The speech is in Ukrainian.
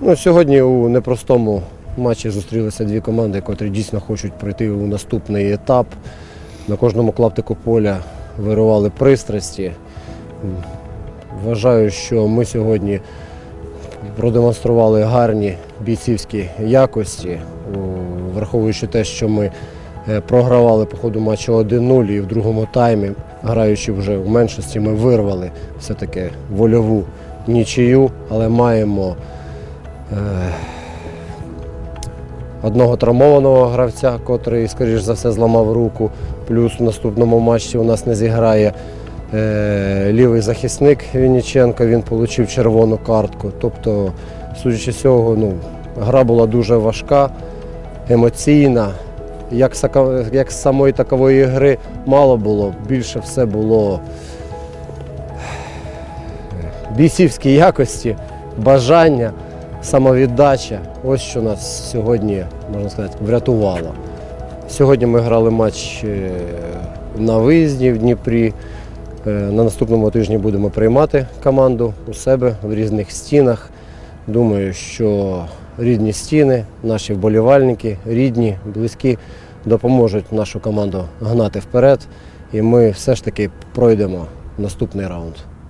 Ну, сьогодні у непростому матчі зустрілися дві команди, котрі дійсно хочуть пройти у наступний етап. На кожному клаптику поля вирували пристрасті. Вважаю, що ми сьогодні продемонстрували гарні бійцівські якості, враховуючи те, що ми е, програвали по ходу матчу 1-0 і в другому таймі, граючи вже в меншості, ми вирвали все-таки вольову нічию, але маємо одного травмованого гравця, котрий, скоріш за все, зламав руку. Плюс в наступному матчі у нас не зіграє е, лівий захисник Вінниченко, він отримав червону картку. Тобто, судячи з цього, ну, гра була дуже важка, емоційна. Як, як самої такової гри мало було, більше все було бійцівські якості, бажання, самовіддача. Ось що нас сьогодні, можна сказати, врятувало. Сьогодні ми грали матч е, на виїзді в Дніпрі. Е, На наступному тижні будемо приймати команду у себе в різних стінах. Думаю, що рідні стіни, наші вболівальники, рідні, близькі допоможуть нашу команду гнати вперед. І ми все ж таки пройдемо наступний раунд.